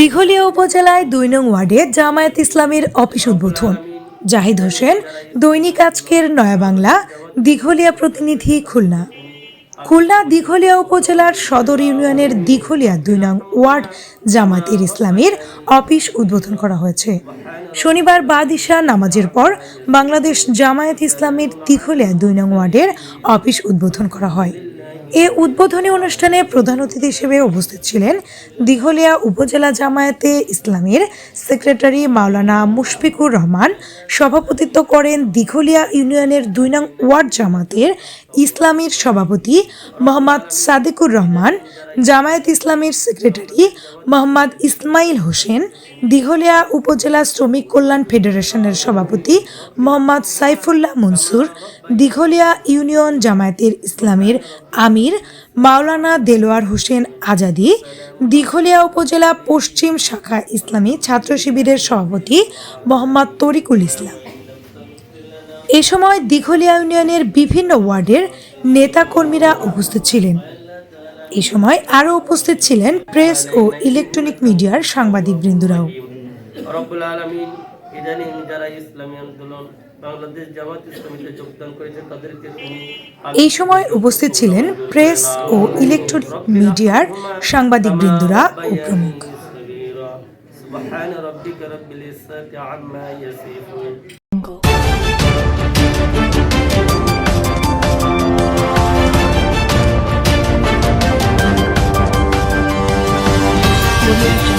দিঘলিয়া উপজেলায় দুই নং ওয়ার্ডে জামায়াত ইসলামের অফিস উদ্বোধন। জাহিদ হোসেন, দৈনিক আজকের নয়া বাংলা, দিঘলিয়া প্রতিনিধি খুলনা। খুলনা দিঘলিয়া উপজেলার সদর ইউনিয়নের দিঘলিয়া দুই নং ওয়ার্ড জামায়াতের ইসলামের অফিস উদ্বোধন করা হয়েছে। শনিবার বাদিশা নামাজের পর বাংলাদেশ জামায়াত ইসলামের দিঘলিয়া দুই নং ওয়ার্ডের অফিস উদ্বোধন করা হয়। এ উদ্বোধনী অনুষ্ঠানে প্রধান অতিথি হিসেবে উপস্থিত ছিলেন দিঘলিয়া উপজেলা জামায়াতে ইসলামের সেক্রেটারি মাওলানা মুশফিকুর রহমান। সভাপতিত্ব করেন দিঘলিয়া ইউনিয়নের দুই নং ওয়ার্ড জামাতের ইসলামীর সভাপতি মোহাম্মদ সাদেকুর রহমান, জামায়াত ইসলামীর সেক্রেটারি মোহাম্মদ ইসমাইল হোসেন, দিঘলিয়া উপজেলা শ্রমিক কল্যাণ ফেডারেশনের সভাপতি মোহাম্মদ সাইফুল্লাহ মনসুর, দিঘলিয়া ইউনিয়ন জামায়াতের ইসলামের আমির মাওলানা দেলোয়ার হোসেন আজাদি, দিঘলিয়া উপজেলা পশ্চিম শাখা ইসলামী ছাত্র শিবিরের সভাপতি মোহাম্মদ তরিকুল ইসলাম। এ সময় দিঘলিয়া ইউনিয়নের বিভিন্ন ওয়ার্ডের নেতাকর্মীরা উপস্থিত ছিলেন এ সময় আরও উপস্থিত ছিলেন প্রেস ও ইলেকট্রনিক মিডিয়ার সাংবাদিকবৃন্দরাও রব্বুল আলমিন ইদানিং যারা ইসলামী আন্দোলন বাংলাদেশ জামাত ইসলামীতে যোগদান করেছে তাদেরকে তুমি এই সময় উপস্থিত ছিলেন প্রেস ও ইলেকট্রনিক মিডিয়ার সাংবাদিকবৃন্দরা ও প্রমুখ سبحان ربك رب العزة عما يصفون Absolute